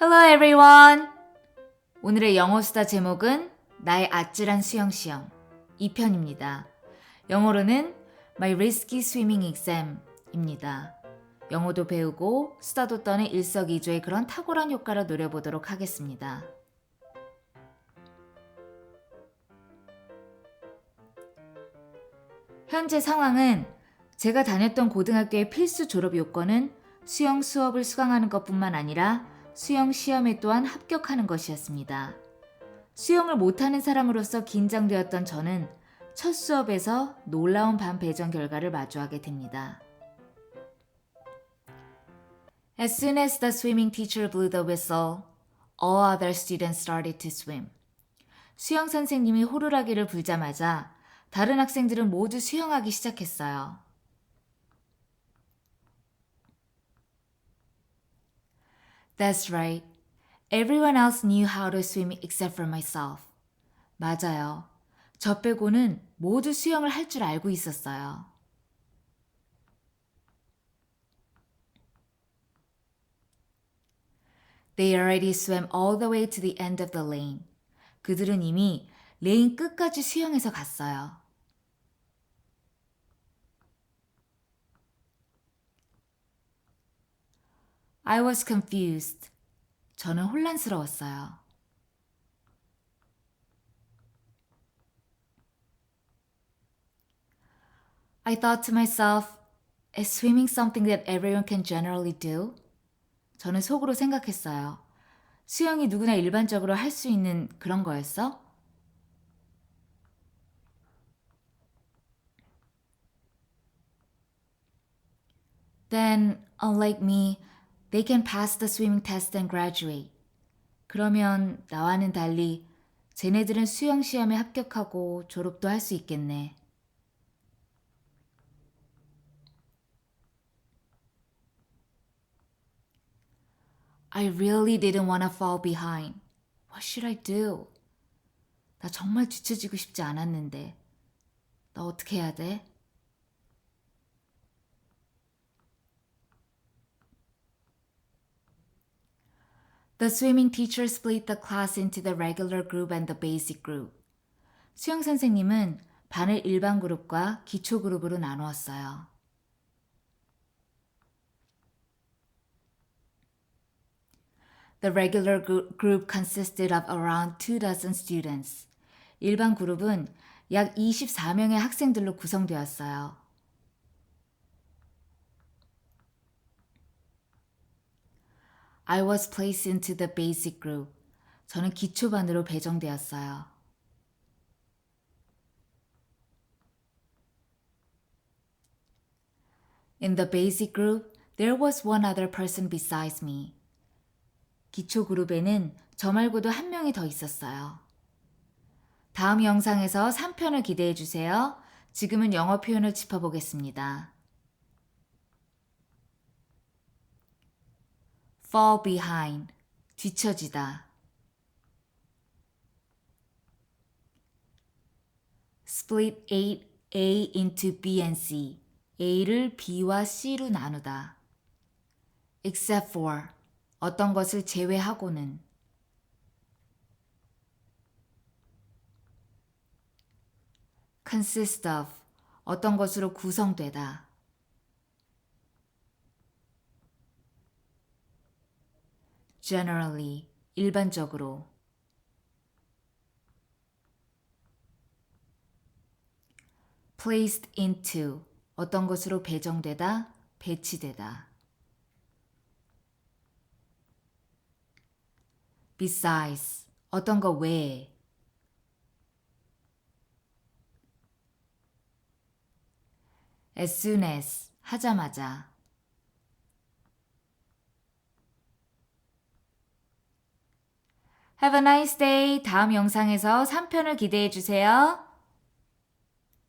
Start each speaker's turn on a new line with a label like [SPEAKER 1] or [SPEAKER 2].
[SPEAKER 1] Hello everyone! 오늘의 영어 수다 제목은 나의 아찔한 수영 시험 2편입니다. 영어로는 My Risky Swimming Exam 입니다. 영어도 배우고 수다도 떠는 일석이조의 그런 탁월한 효과를 노려보도록 하겠습니다. 현재 상황은 제가 다녔던 고등학교의 필수 졸업 요건은 수영 수업을 수강하는 것뿐만 아니라 수영 시험에 또한 합격하는 것이었습니다. 수영을 못하는 사람으로서 긴장되었던 저는 첫 수업에서 놀라운 반 배정 결과를 마주하게 됩니다. As soon as the swimming teacher blew the whistle, all other students started to swim. 수영 선생님이 호루라기를 불자마자 다른 학생들은 모두 수영하기 시작했어요. That's right. Everyone else knew how to swim except for myself. 맞아요. 저 빼고는 모두 수영을 할 줄 알고 있었어요. They already swam all the way to the end of the lane. 그들은 이미 레인 끝까지 수영해서 갔어요. I was confused. 저는 혼란스러웠어요. I thought to myself, is swimming something that everyone can generally do? 저는 속으로 생각했어요. 수영이 누구나 일반적으로 할 수 있는 그런 거였어? Then, unlike me, they can pass the swimming test and graduate. 그러면 나와는 달리 쟤네들은 수영 시험에 합격하고 졸업도 할 수 있겠네. I really didn't want to fall behind. What should I do? 나 정말 뒤처지고 싶지 않았는데. 나 어떻게 해야 돼? The swimming teacher split the class into the regular group and the basic group. 수영 선생님은 반을 일반 그룹과 기초 그룹으로 나누었어요. The regular gr- group consisted of around two dozen students. 일반 그룹은 약 24명의 학생들로 구성되었어요. I was placed into the basic group. 저는 기초반으로 배정되었어요. In the basic group, there was one other person besides me. 기초 그룹에는 저 말고도 한 명이 더 있었어요. 다음 영상에서 3편을 기대해 주세요. 지금은 영어 표현을 짚어보겠습니다. Fall behind, 뒤처지다. split A, A into B and C, A를 B와 C로 나누다. except for, 어떤 것을 제외하고는. consist of, 어떤 것으로 구성되다. Generally, 일반적으로. placed into, 어떤 것으로 배정되다, 배치되다. besides, 어떤 것 외에. as soon as, 하자마자. Have a nice day. 다음 영상에서 3편을 기대해 주세요.